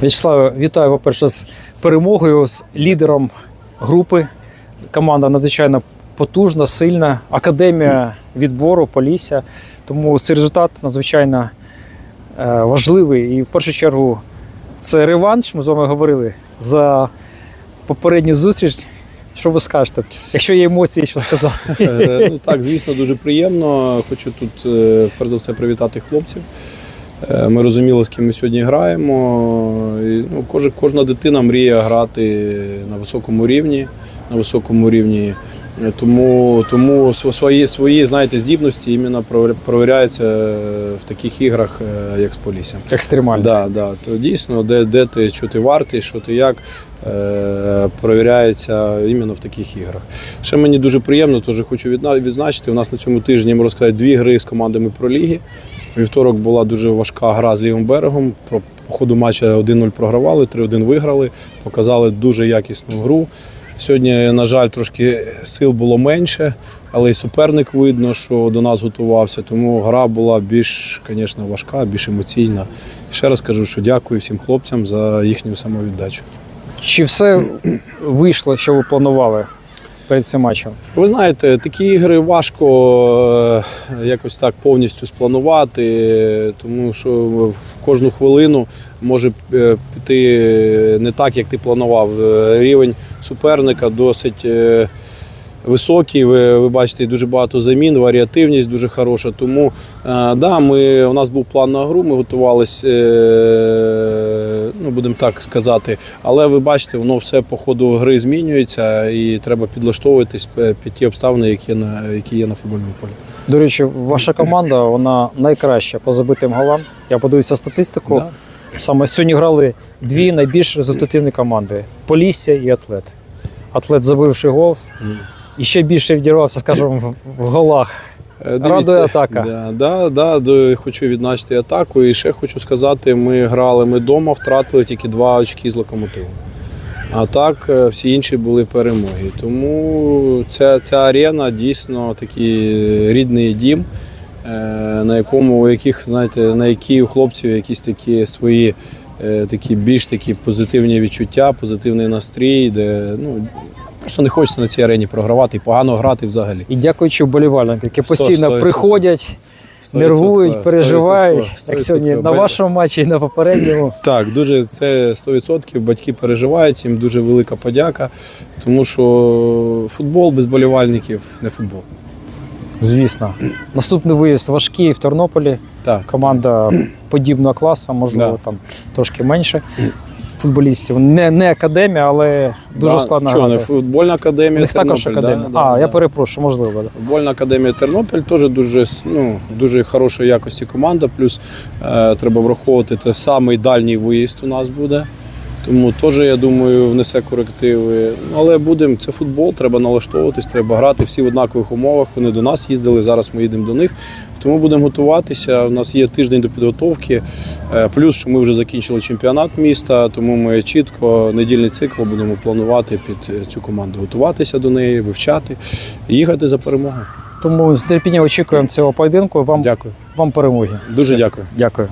В'ячеславе, вітаю, по-перше, з перемогою, з лідером групи. Команда надзвичайно потужна, сильна, академія відбору, Полісся. Тому цей результат надзвичайно е, важливий. І в першу чергу це реванш. Ми з вами говорили за попередню зустріч. Що ви скажете? Якщо є емоції, що сказати? Е, Ну так, звісно, дуже приємно. Хочу тут, е, перш за все, привітати хлопців. Е, Ми розуміли, з ким ми сьогодні граємо. І, ну, кожна, кожна дитина мріє грати на високому рівні, на високому рівні. Тому, тому свої, свої знаєте, здібності іменно провіряються е, в таких іграх, е, як з Поліссям. Екстремально. Да, да, то дійсно, де, де ти, що ти вартий, що ти як, е, провіряється іменно в таких іграх. Ще мені дуже приємно, теж хочу відзначити. У нас на цьому тижні можна сказати дві гри з командами про ліги. Вівторок була дуже важка гра з лівим берегом. По ходу матча 1-0 програвали, 3-1 виграли, показали дуже якісну гру. Сьогодні, на жаль, трошки сил було менше, але й суперник видно, що до нас готувався. Тому гра була більш, звісно, важка, більш емоційна. Ще раз кажу, що дякую всім хлопцям за їхню самовіддачу. Чи все вийшло, що ви планували перед цим матчем? Ви знаєте, такі ігри важко е, якось так повністю спланувати, тому що в кожну хвилину може е, піти не так, як ти планував. Е, Рівень суперника досить високий. Ви, ви бачите, дуже багато замін, варіативність дуже хороша. Тому да, ми, у нас був план на гру, ми готувалися, будемо так сказати. Але ви бачите, воно все по ходу гри змінюється і треба підлаштовуватись під ті обставини, які, на, які є на футбольному полі. До речі, ваша команда вона найкраща по забитим голам. Я подивився статистику. Да. Саме сьогодні грали дві найбільш результативні команди Полісся і Атлет. Атлет забивши гол і ще більше відірвався, скажімо, в голах. Е, Радує атака. Да, да, да, хочу відзначити атаку. І ще хочу сказати, ми грали ми вдома, втратили тільки два очки з локомотивом. А так е, всі інші були перемоги. Тому ця, ця арена дійсно такий рідний дім, е, на якому у яких, знаєте, на які у хлопців якісь такі свої такі більш такі позитивні відчуття, позитивний настрій, де ну, просто не хочеться на цій арені програвати і погано грати взагалі. І дякуючи вболівальникам, які постійно сто приходять, Сто нервують, переживають, як сьогодні на вашому матчі і на попередньому. Так, дуже це 100%. Батьки переживають, їм дуже велика подяка, тому що футбол без болівальників не футбол. Звісно. Наступний виїзд важкий в Тернополі. Так. Команда подібного класу, можливо, Да. там трошки менше футболістів. Не, не академія, але дуже Да, складна. чого, не футбольна У академія. них також Тернопіль, академія. Да, а, да, я да. перепрошую, можливо. да. Футбольна академія Тернопіль теж дуже, ну, дуже хорошої якості команда. Плюс е, треба враховувати те самий дальній виїзд у нас буде. Тому теж, я думаю, внесе корективи. Але будемо, це футбол, треба налаштовуватись, треба грати всі в однакових умовах. Вони до нас їздили, зараз ми їдемо до них. Тому будемо готуватися. У нас є тиждень до підготовки. Е, Плюс, що ми вже закінчили чемпіонат міста, тому ми чітко недільний цикл будемо планувати під е, цю команду, готуватися до неї, вивчати, їхати за перемогою. Тому з терпінням очікуємо цього поєдинку. Вам, Дякую. вам перемоги. Дуже дякую. Дякую.